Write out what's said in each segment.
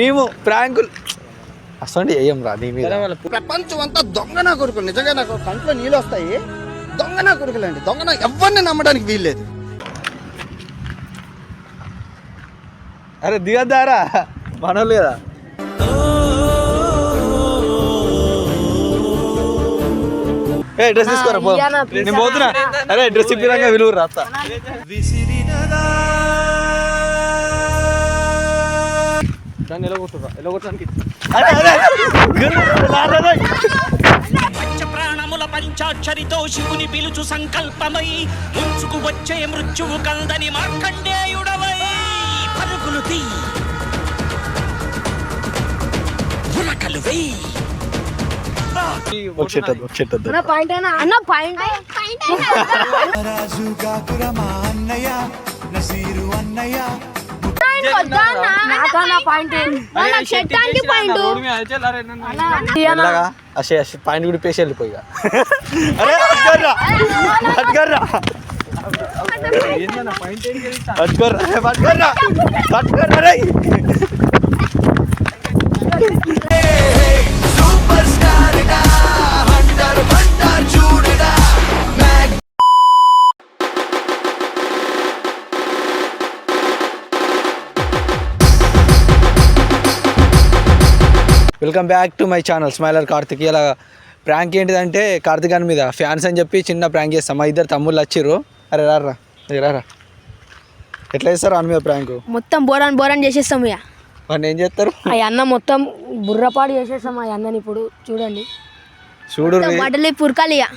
మేము ప్రాంకులు అసలు వేయం రా నీ మీద. ప్రపంచం అంతా దొంగ నా కొడుకులు. నిజంగా నాకు కంట్లో నీళ్ళు వస్తాయి. దొంగ నా కొడుకులండి దొంగ నా ఎవరిని నమ్మడానికి వీల్లేదు. అరే దిగద్దారా? మనోళ్ళు కదా. ఏ డ్రెస్ తీసుకోరా పో. నేను పోతున్నా. అరే డ్రెస్ ఇప్పిరంగా విలువ రాత దాన్ని ఎలా కొట్టురా? ఎలా కొట్టడానికి? అరే అరే గుర్రు, రా, రా, రా. పంచ ప్రాణముల పంచాక్షరితో శివుని పిలుచు సంకల్పమై ముంచుకు వచ్చే మృత్యువు కందని మార్కండేయుడవై. పరుగులు తీ. వెయ్యి చెట్టు వద్దు. అన్న పాయింట్ అన్న పాయింట్ నాకన్నా పాయింట్ నాకు చెట్టానికి పాయింట్. అసే అసే కూడా పేసి వెళ్ళిపోయి. అరే. Welcome back to my channel. Smiler Karthik. ఇలా ప్రాంక్ ఏంటిదంటే కార్తిక్ గారి మీద ఫ్యాన్స్ అని చెప్పి చిన్న ప్రాంక్ చేస్తాం. మా ఇద్దరు తమ్ముళ్ళు వచ్చిర్రు. అరే రారా రారా ఎట్లా చేస్తారు అని మీద ప్రాంక్? మొత్తం బోరాన్ బోరాన్ చేసేస్తాం ఇక వాడిని ఏం చేస్తారు? ఆ అన్న మొత్తం బుర్రపాడు చేసేస్తాం ఆ అన్నని ఇప్పుడు చూడండి. చూడు రే. మడలి పురకాలి ఇక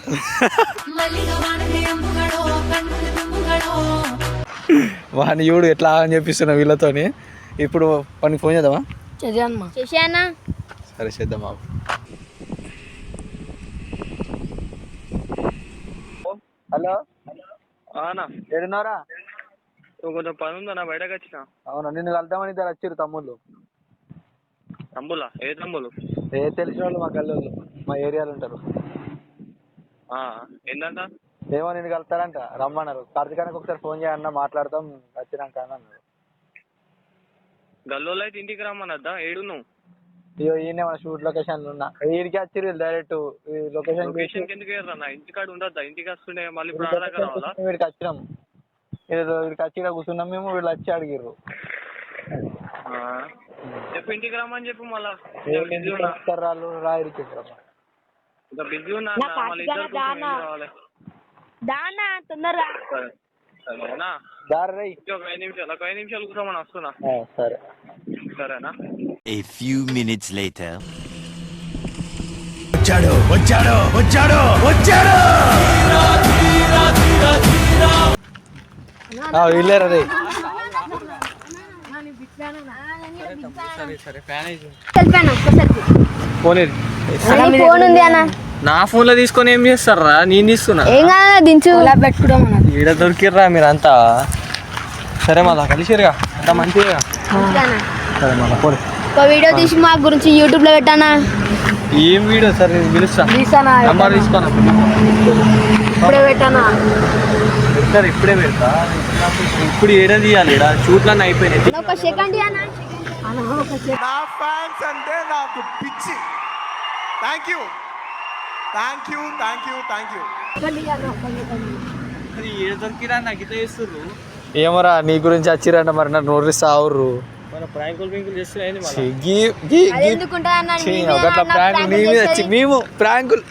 వాడిని చూడు ఎట్లా అని చెప్పిస్తున్నా వీళ్ళతోని. ఇప్పుడు వానికి ఫోన్ చేద్దామా? అన్న. సరే చేద్దాం బాబు హలో? ఆనా ఏడున్నారా కొంచెం పని ఉందా నా బయటకు వచ్చిన. అవునా నిన్ను కలుద్దామని ఇద్దరు వచ్చిర్రు తమ్ముళ్ళు. తమ్ములా ఏ తమ్ములు ఏ తెలిసిన వాళ్ళు మా గల్లోళ్ళు మా ఏరియాలో ఉంటారు. ఆ, ఏందంట? ఏమో నేను కలుస్తారంట రమ్మన్నారు. కార్తీకానికి ఒకసారి ఫోన్ చేయన్న మాట్లాడతాం వచ్చినాక అని అన్నారు. గల్లోలో అయితే ఇంటికి రమ్మనద్దా ఏడు నువ్వు అయ్యో ఈయన మన షూట్ లొకేషన్ ఉన్నా. ఈడికి వచ్చిర్రు డైరెక్ట్ ఈ లొకేషన్ లొకేషన్ ఎందుకు ఏర్రా నా ఇంటికాడ ఉండద్దా? ఇంటికి వస్తుండే మళ్ళీ ఇప్పుడు రావాలా? వీడికి వచ్చినాం. ఏదో వీడికి వచ్చి ఇక్కడ కూర్చున్నాం మేము వీళ్ళు వచ్చి అడిగిర్రు. చెప్పు ఇంటికి రమ్మని చెప్పు మళ్ళా. రాళ్ళు రాయిరికి ఇంకా బిజీ ఉన్నా అన్న. మళ్ళీ ఇద్దరు కూర్చొని ఏం రావాలి. దానా? తొందరగా సరే. సరేనా? దారి రై ఇంకొక ఐదు నిమిషాలు ఒక ఐదు నిమిషాలు కూర్చోమని వస్తున్నా. సరే. సరేనా? A few minutes later. రే ఫ్యాన్ అయితే సెల్ఫీ అన్న ఒక్క సెల్ఫీ ఫోన్ ఫోన్ ఉంది అన్న. నా ఫోన్లో తీసుకొని ఏం చేస్తారా? నేను తీస్తున్నా ఏం కాదన్న దించు. ఈడ దొరికిర్రా మీరంతా. సరే మళ్ళా కలిసిరుగా అంత మంచిగా. సరే మళ్ళా పోరు. ఒక వీడియో తీసి మా గురించి యూట్యూబ్లో పెట్టానా? ఏం వీడియో సార్? నేను పిలుస్తా. తీసానా? నంబర్ తీసుకోనా? ఇప్పుడే పెట్టానా? సార్ ఇప్పుడే పెడతా. ఇప్పుడు ఏడా తీయాలి? ఈడ షూట్లన్నీ అయిపోయినాయి. ఒక సెకండ్ నా ఫ్యాన్స్ అంటే నాకు పిచ్చి. Thank you thank you thank you thank you ఏడ దొరికిరా? నాకు ఇట్లా చేస్తుర్రు. ఏమోరా నీ గురించి వచ్చిరంట మరి నన్ను నోరిస్తా ఆవుర్రు. మేము ప్రాంకులు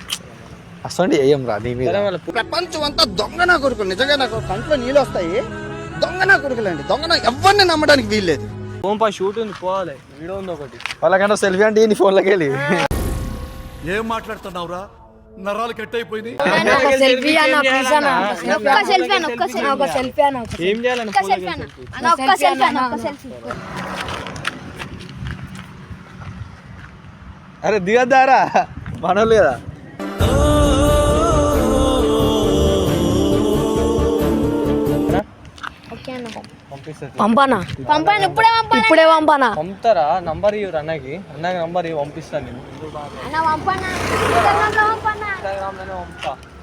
అసలు వేయం రా నీ మీద. ప్రపంచం అంతా దొంగ నా కొడుకులు. నిజంగా నాకు కంట్లో నీళ్ళు వస్తాయి. దొంగ నా కొడుకులండి దొంగ నా ఎవరిని నమ్మడానికి వీల్లేదు. ఫోన్ పై షూట్ ఉంది పోవాలి. వీడియో ఉంది ఒకటి. వాళ్ళకంటే సెల్ఫీ అంటే నీ ఫోన్లోకి వెళ్ళి. ఏం మాట్లాడుతున్నావురా? నరాలు కట్ సెల్ఫీ అరే దిగద్దారా? మనోళ్ళు కదా. పంపానా? పంపాను ఇప్పుడే పంపాను ఇప్పుడే పంపానా? పంపుతారా? నంబర్ ఇవ్వరు అన్నకి? అన్నకి నంబర్ ఇవ్వ పంపిస్తాను నేను. అన్న పంపానా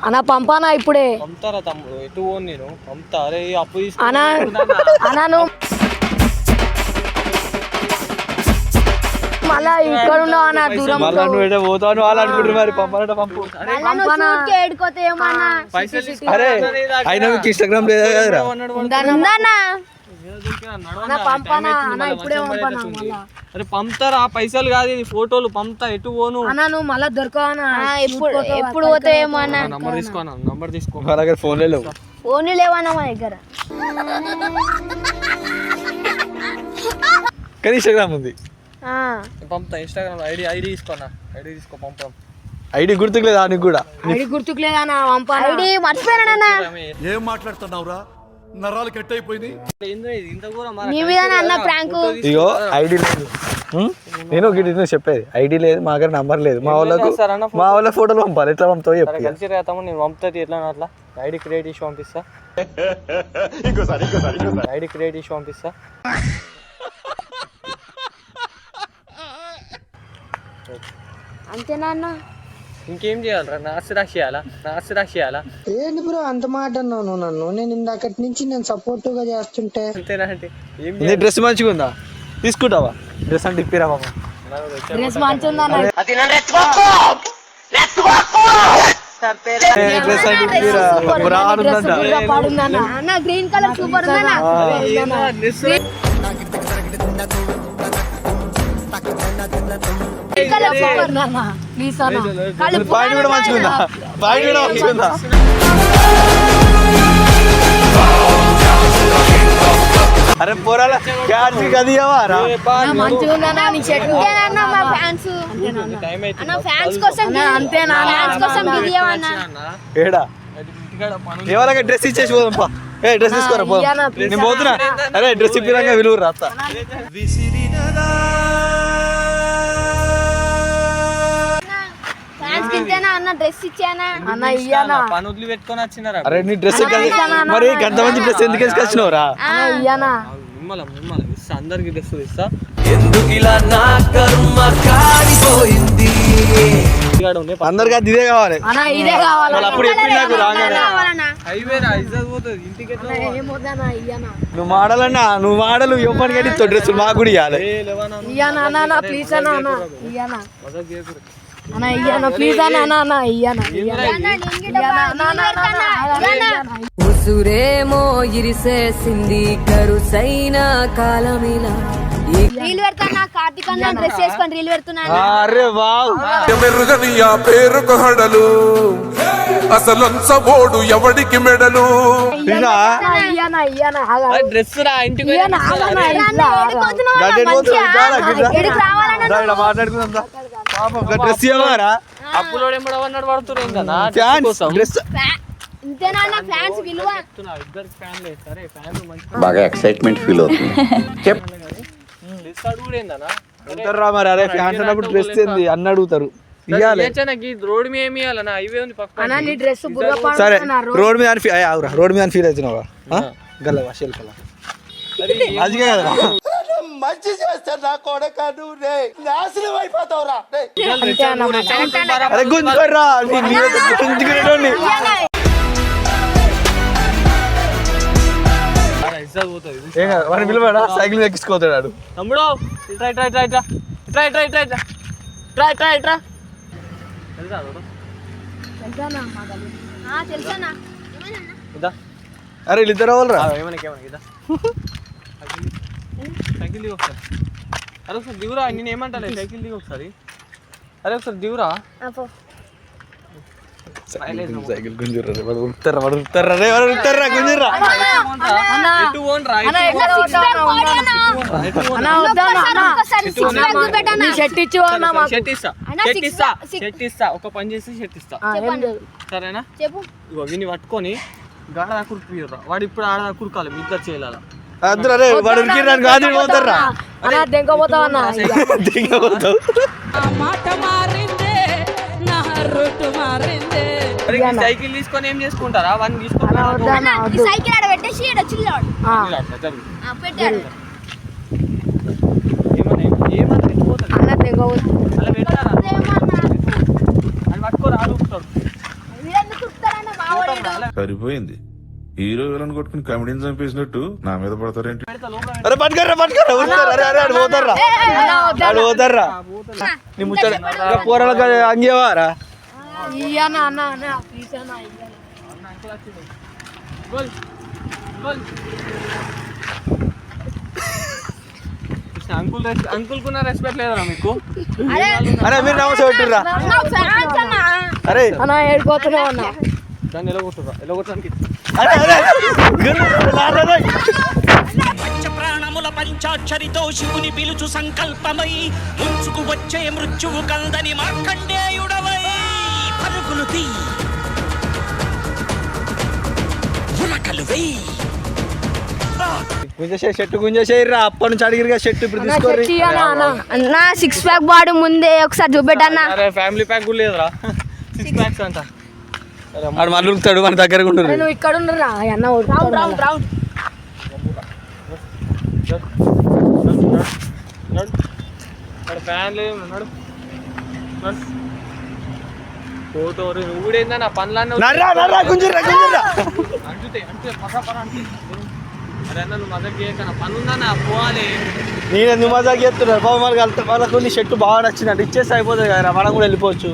అన్న పంపానా ఇప్పుడే? పంపుతారా తమ్ముడు? ఎటు పోను నేను? పంపుతా. అరే అప్పు అన్న నువ్వు మళ్ళా ఇక్కడ ఉన్నావు అన్న దూరం మళ్ళా నువ్వు వాళ్ళు అనుకుంటారు మరి. పంపాలంటే పంపు. పంపానా? ఏడుకోతే ఏమన్నా? పైసలు తీసుకున్నా అరే. అయినా మీకు ఇన్స్టాగ్రామ్ లేదా కదరా. ఉందన్నా. అన్న అన్న అరే పంపుతారా? పైసలు కాదు ఇది ఫోటోలు పంపుతా ఎటు పోను? అన్న నువ్వు మళ్ళా దొరకవనా? ఎప్పుడు ఎప్పుడు పోతే ఏమన్నా నంబర్ తీసుకో అన్న నంబర్ తీసుకో. మా దగ్గర ఫోన్లే లేవు. ఫోన్ లేవన్నా మా దగ్గర? కానీ ఇన్స్టాగ్రామ్ ఉంది. ఆ, పంపుతా ఇన్స్టాగ్రామ్ ఐడి ఐడి తీసుకోనా ఐడి తీసుకో పంపం ఐడి గుర్తుకు లేదా? నీకు కూడా. ఐడి గుర్తుకు లేదన్నా పంపానా? ఐడి మర్చిపోయానన్నా. ఏం మాట్లాడుతున్నావురా? నరాలు కట్ అయిపోయినాయి. ఏందో ఇది ఇంత కూడా నీ మీద అన్న ప్రాంక్. ఇగో ఐడి లేదు? నేను ఒకటి చెప్పేది. ఐడి లేదు మా దగ్గర నంబర్ లేదు. మా వాళ్ళకు మా వాళ్ళ ఫోటోలు పంపాలి. ఎట్లా పంపుతావు చెప్పి కలిసి రేతాము నేను పంపుతుంది ఎట్లా అట్లా ఐడి క్రియేట్ చేసి పంపిస్తా. ఐడి క్రియేట్ చేసి పంపిస్తా. అంతేనా అన్న? ఇంకేం చేయాలరా? నాసి రాసి చేయాలా? నాసి రాసి చేయాలా? ఏంటి బ్రో అంత మాట అన్నావు నువ్వు నన్ను? నేను ఇందాకటి నుంచి నేను సపోర్టివ్గా చేస్తుంటే. అంతేనా అంటే? ఏం నీ డ్రెస్ మంచిగా ఉందా? తీసుకుంటావా? డ్రెస్ అంటే ఇప్పిరా డ్రెస్ మంచిగా డ్రెస్ అంటే గ్రీన్ కలర్ సూపర్ ఉందన్నా పాయింట్ కూడా మంచిగా ఉందా పాయింట్ కూడా అరే పోరాల నీ అంతేనా మా ఫ్యాన్స్. అన్న ఫ్యాన్స్ కోసం అంతేనా ఫ్యాన్స్ కోసం ఏడా? డ్రెస్ ఇచ్చేసి పోదాం పా. ఏ డ్రెస్ తీసుకోరా పో నేను పోతున్నా. అరే డ్రెస్ ఇప్పినాక విలువ రాస్తా ఫ్యాన్స్ అన్న డ్రెస్ ఇచ్చానా? అన్న ఇయ్యనా పని వదిలి పెట్టుకొని వచ్చినారా అరే నీ డ్రెస్ మరి గంత మంచి డ్రెస్ ఎందుకు వేసుకొచ్చినావురా? అన్న ఇయ్యనా మిమ్మల్ని మిమ్మల్ని ఇస్తా అందరికి డ్రెస్ ఇస్తా ఇంటికాడ ఉండే అందరికి అది ఇదే కావాలి. ఇదే అప్పుడు ఎప్పుడు నాకు రాగానే. నువ్వు మాడలన్నా నువ్వు మాడలు ఇవ్వమని కానీ ఇస్తావు డ్రెస్ మాకు కూడా ఇవ్వాలి ప్లీజ్ అన్న? అన్న ఉసురేమో ఇరిసేసింది కరుసైన కాలమిలా రీల్ పెడతానా కార్తీక్ డ్రెస్ రీల్ అరే వావ్. ఎవడికి మెడలు? డ్రెస్ రా. ఇంటికి డ్రెస్ ఇవ్వరా అప్పులోడు ఎంబడ పడుతున్నాం కదా? ఫ్యాన్స్ డ్రెస్ బాగా ఎక్సైట్మెంట్ ఫీల్ అవుతుంది. అరే అన్న అడుగుతారు. రోడ్ మీద రోడ్ మీద ఫీల్ అవుతున్నావా? గల్ల మంచి చేస్తే నా కొడక నువ్వు రే. నాశనం అయిపోతావురా రే. అరే గుంజుకోర్రా నీ- నీ గుంజుకునేటోడిని. ఇజ్జత్ పోతుంది ఏం కాదు వాడిని పిలవాడా? సైకిల్ ఎక్కించుకోతాడు వాడు. తమ్ముడు ఇట్రా ఇట్రా ఇట్రా ఇట్రా ఇట్రా ఇట్రా ఇట్రా ఇట్రా ఇట్రా ఇట్రా ఇట్రా తెలుసా చూడు ఆ, తెలుసన్నా ఇదా. అరే వీళ్ళిద్దరు వాళ్ళు రా? ఏమనకి ఏమనకి ఇదా. సైకిల్ దిగు ఒకసారి. అరే ఒకసారి దిగురా నేను ఏమంటాలే? సైకిల్ దిగు ఒకసారి. అరే ఒకసారి దిగురా. వాడు ఒక పని చేసి షెట్టిస్తా సరేనా? చెప్పు. ఇగో విని పట్టుకొని గాడ దాకుడుకురా వాడు ఇప్పుడు ఆడ దాకుడుకాలి మీ ఇద్దరు అద్దరు రే వాడు ఉరికిరానికి కాదు పోతారా? అన్న? దెంకపోతావు అన్న దిగబోతావు మాట మారిందే నా రూట్ మారిందే. అరే ఈ సైకిల్ తీసుకొని ఏం చేసుకుంటారా? వన్ తీసుకుంటారా సైకిల్ ఆడ పెట్టేసి ఈడ చిల్లాడు. ఆ, పెట్టాడు. ఏమన్నా ఏమన్నా ఎత్తుపోతాడు అన్న దెంకపోతావు అలా పెట్టారా ఏమన్నా? అది పట్టుకోరా ఆడుకుంటాడు సరిపోయింది హీరో విలన్ కొట్టుకుని కమెడీని చంపేసినట్టు నా మీద పడతారేంటి? అరే పట్టుకర్రా పట్టుకర్రా వస్తారా అరే అరే అడు పోతారా? అడు పోతారా? నీ ముచ్చట పోరాళ్ళకి అంగేవారా. అంకుల్ అంకుల్ కున్న రెస్పెక్ట్ లేదురా మీకు? అరే మీరు నమస్తే పెట్టుర్రా అన్న, ఫ్యాన్స్ అన్న. అరే. అన్న ఏడుకోతున్నావు అన్న. దాన్ని ఎలా కొట్టురా ఎలా కొట్టడానికి అరే అరే గుర్రు, లారా, రేయ్. పంచ ప్రాణముల పంచాక్షరితో శివుని పిలుచు సంకల్పమై ముంచుకు వచ్చే మృత్యువు కందని మార్కండేయుడవై. పరుగులు తీ. ఉరకలు వెయ్యి గుంజేసే చెట్టు గుంజేసేయర్రా అప్పటి నుంచి అడిగిరిగా చెట్టు ఇప్పుడు తీసుకోర్రి. అన్న సిక్స్ ప్యాక్ బాడీ ముందే ఒకసారి చూపెట్టన్నా. ఫ్యామిలీ ప్యాక్ కూడా లేదురా. సిక్స్ ప్యాక్స్ అంట. ఆడు మళ్ళీ ఉరుకుతాడు మన దగ్గర నువ్వు ఇక్కడ ఉండరా అన్న రౌండ్ రౌండ్ రౌండ్ ఫోటో నువ్వు పనులన్నీ నర్రా నర్రా గుంజిర్రా గుంజిర్రా. బాబు మనకు వెళ్తా వాళ్ళకు నీ షర్టు బాగా నచ్చిందంటే. ఇచ్చేస్తే అయిపోతుంది కదా మనం కూడా వెళ్ళిపోవచ్చు.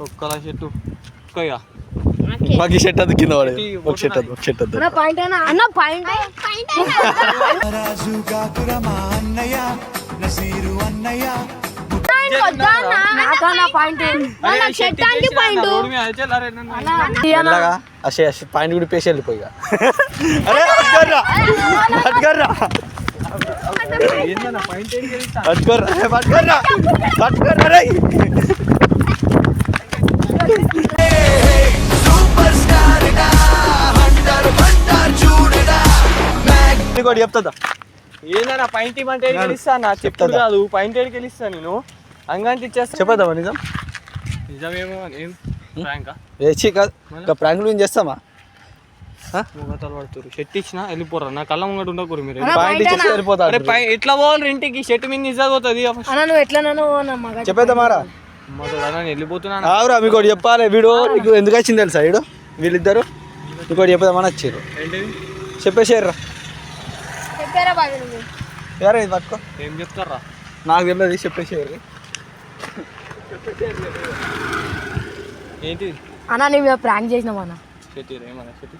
చెట్టు తొక్కయ్యా మాకు ఈ షర్ట్ అది కింద పడే ఒక షర్ట్ అది ఒక షర్ట్ అది అన్న పాయింట్ అయినా అన్న పాయింట్ పాయింట్ నాకన్నా పాయింట్ నాకు షర్ట్ అంటే పాయింట్ మెల్లగా అసే అసే పాయింట్ కూడా పేసి వెళ్ళిపోయి ఇక. అరే పట్టుకోర్రా పట్టుకోర్రా పట్టుకోర్రా ఇంకోటి ఏందన్నా పాయింట్ ఇవ్వంటే ఏడికి వెళ్ళిస్తా నా చెప్తాను కాదు ఏడికి వెళ్ళిస్తా నేను. అంగంటి ఇచ్చేస్తా. చెప్పేద్దామా నిజం? నిజమేమో ఏం? ఫ్రాంకా వేచి కాదు. ఇంకా ప్రాంకులు ఏం చేస్తామా? ముంగతలు పడుతురు షర్ట్ ఇచ్చిన వెళ్ళిపోరా. నా కళ్ళ ముంగట ఉండకూరు మీరు. పాయింట్ point ఇచ్చేసి వెళ్ళిపోతా అరే పై ఎట్లా పోవాలి ఇంటికి? షర్ట్ మీద నిజాలు పోతుంది నువ్వు మగ చెప్పేద్దామారా నేను వెళ్ళిపోతున్నాను ఆవురా మీకు చెప్పాలి వీడు నీకు ఎందుకు వచ్చింది తెలుసా వీడు? వీళ్ళిద్దరు? ఒకటి చెప్పేదామని వచ్చారు. చెప్పేసారు ఎవరా ఇది పట్టుకో. ఏం చెప్తారా? నాకు తెలియదు చెప్పేసారు ఏంటిది? అన్న నీ మీద ప్రాంక్ చేసినాం అన్న. షర్ట్ ఏమన్నా షర్ట్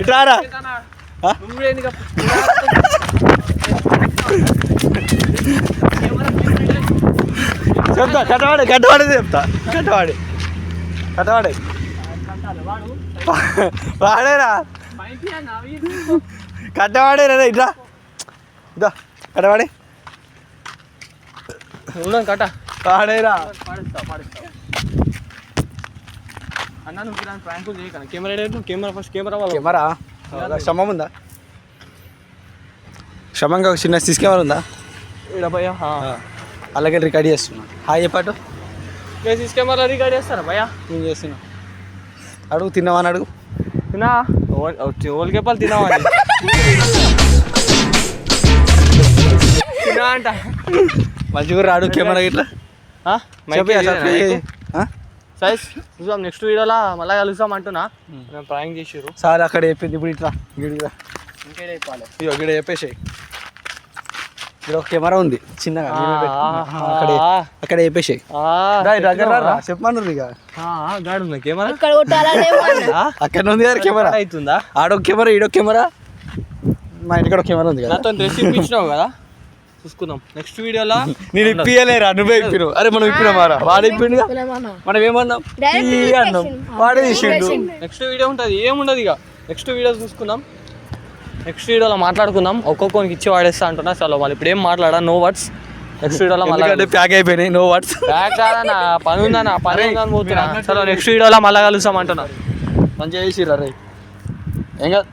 ఇట్రారా నువ్వు చెప్తా కట్టవాడే కట్టవాడే చెప్తా. కట్టవాడే కట్టవాడే వాడేరా. కట్టవాడే రా ఇట్రా ఇదా కట్టవాడే కట్ట. వాడేరా. పాడిస్తా పాడిస్తా. అన్న నువ్వు ఇలాంటి ప్రాంకులు చేయకను కెమెరా కెమెరా ఫస్ట్ కెమెరా వాళ్ళు కెమెరా? శమం ఉందా? ఒక చిన్న సిస్ కెమెరా ఉందా భయ్యా అలాగే రికార్డ్ చేస్తున్నా. హాయ్ చెప్పాటు సిస్ కెమెరా రికార్డ్ చేస్తారా భయ్యా? నేను చేస్తున్నా? అడుగు తిన్నావని అడుగు. తినా ఓల్కే పాలు తినావని తినా అంట. మంచిగా అడుగు కెమెరా ఇట్లా? సైజ్ చూసాం నెక్స్ట్ వీడియోలో మళ్ళీ కలుస్తాం అంటున్నా. మేము ప్రాంక్ చేసిర్రు. సార్ అక్కడ చెప్పింది ఇప్పుడు ఇట్లా. గిడిగా ఇంకేడే చెప్పాలి? ఇగో గిడ చెప్పేసాయి. ఇక్కడ ఒక కెమెరా ఉంది. చిన్నగా అక్కడ? రా, చెప్పమన్నారు ఇక. కెమెరా? అక్కడ ఉంది కదా కెమెరా. అవుతుందా? ఆడొక కెమెరా ఈడొక కెమెరా. మా ఇంటికాడ కెమెరా ఉంది కదా. కదా? చూసుకుందాం. నెక్స్ట్ వీడియోలో నేను ఇప్పియలేరా? నువ్వే ఇప్పినావు అరే మనం ఇప్పినామారా వాడు పిలవమన్నా. మనం ఏమన్నాం? అన్నాం. వాడే తీసిండు. నెక్స్ట్ వీడియో ఉంటుంది. ఏముండదు ఇక. నెక్స్ట్ వీడియో చూసుకుందాం. నెక్స్ట్ వీడియోలో మాట్లాడుకుందాం. ఒక్కొక్కరికి ఇచ్చి వాడేస్తా అంటున్నా. చలో మళ్ళీ ఇప్పుడు ఏం మాట్లాడా నో వర్డ్స్ నెక్స్ట్ వీడియోలో మళ్ళీ ప్యాక్ అయిపోయినాయి. నో వాట్స్ బ్యాక్ కాదన్నా పని ఉందన్నా పని ఉందని పోతున్నా చలో నెక్స్ట్ వీడియోలో మళ్ళీ కలుస్తాం అంటున్నా. మంచిగా చేసిర్రా రే. ఏం కాదు.